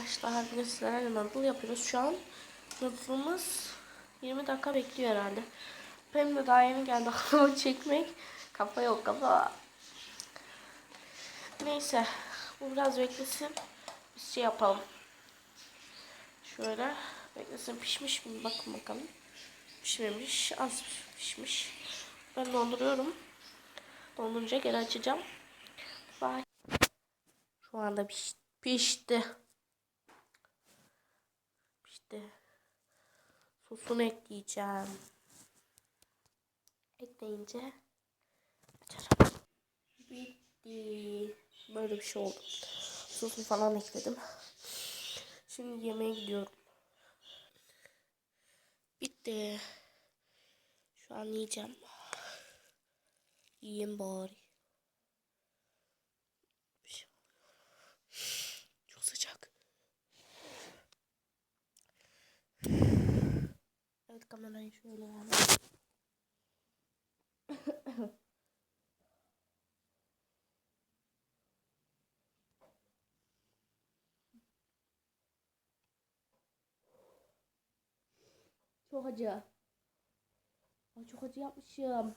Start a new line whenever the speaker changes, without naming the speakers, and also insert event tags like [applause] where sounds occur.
arkadaşlar bugün sizlerle noodle yapıyoruz. Şu an noodle'ımız 20 dakika bekliyor herhalde. Benim de daha yeni geldi [laughs] aklıma çekmek. Kafa yok kafa. Neyse bu biraz beklesin. Biz şey yapalım. Şöyle beklesin pişmiş mi bakın bakalım. Pişmemiş az pişmiş. Ben donduruyorum. Dondurunca geri açacağım. Bye. Şu anda piş- pişti. Pişti. Sosunu ekleyeceğim. Ekleyince açarım. Bitti. Böyle bir şey oldu. Sosunu falan ekledim. Şimdi yemeğe gidiyorum. Bitti. Şu an yiyeceğim. Yiyeyim bari. Bir şey çok sıcak. Evet kamerayı şöyle yani. Çok acı. Ay çok acı yapmışım.